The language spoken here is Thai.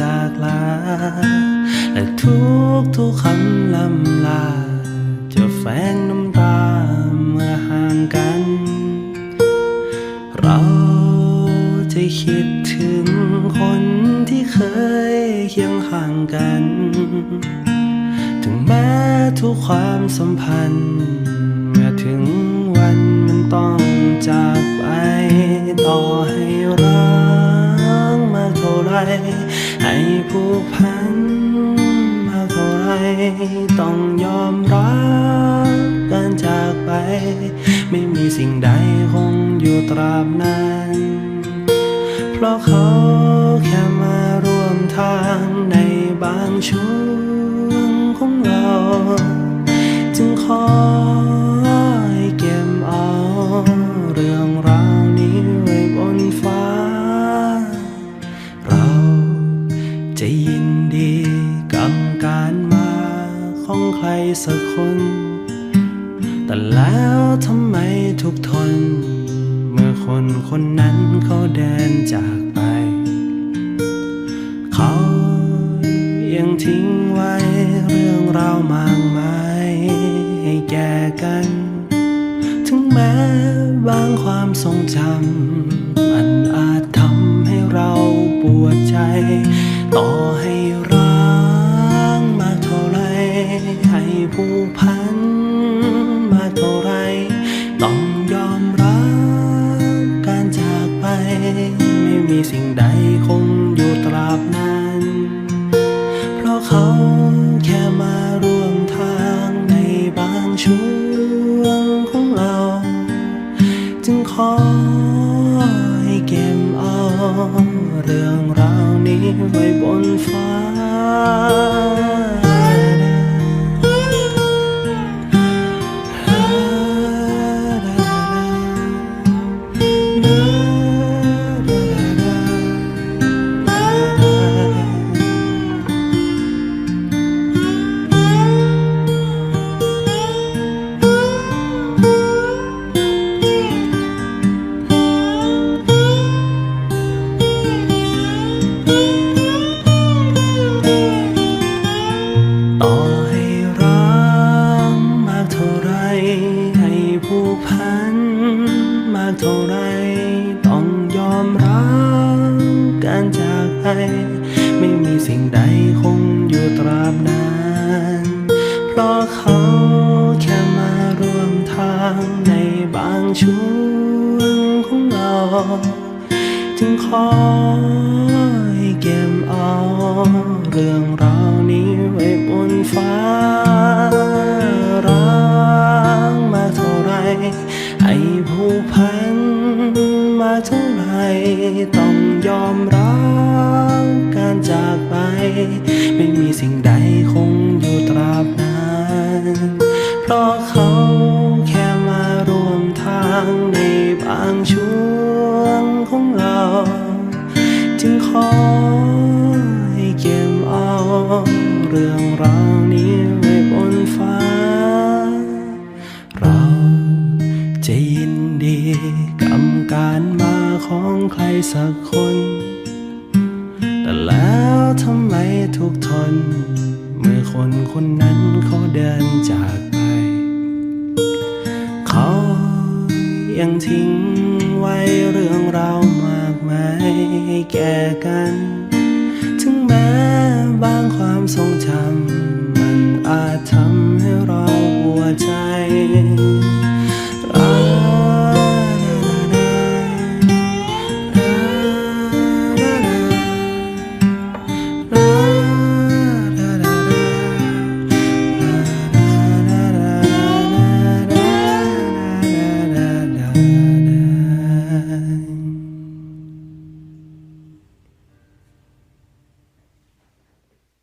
จากลา และทุกทุกคำลำลา จะแฝงน้ำตาเมื่อห่างกัน เราจะคิดถึงคนที่เคยเคียงห่างกัน ถึงแม้ทุกความสัมพันธ์ เมื่อถึงวันมันต้องจากไปต่อให้เรา เท่าไร ให้ผูกพันมากเท่าไร ต้องยอมรับการจากไป ไม่มีสิ่งใดคงอยู่ตราบนั้นเพราะเขาแค่มาร่วมทางในบางช่วงของเรา จึงขอ แล้วทำไมทุกทน เมื่อคนคนนั้นเขาเดินจากไป เขายังทิ้งไว้เรื่องราวมากมายให้แก่กัน ถึงแม้บางความทรงจำมันอาจทำให้เราปวดใจ เขาแค่มาร่วมทางในบางช่วงของเรา จึงขอให้เก็บเอาเรื่องราวนี้ไว้บนฟ้า เท่าไรต้องยอมรับการจากไปไม่มีสิ่งใดคงอยู่ตราบนาน เพราะเขาแค่มาร่วมทางในบางช่วงของเรา จึงขอให้เก็บเอาเรื่องราวนี้ไว้บนฟ้าางช่วงของเรา จึงขอให้เก็บเอาเรื่องราวนี้ไว้บนฟ้า เราจะยินดีกับการมาของใครสักคน แต่แล้วทำไมทุกทน เมื่อคนคนนั้นเขาเดินจาก ยังทิ้งไว้เรื่องเรามากมายให้แก่กัน ถึงแม้บางความทรงจำมันอาจทำให้เราปวดใจ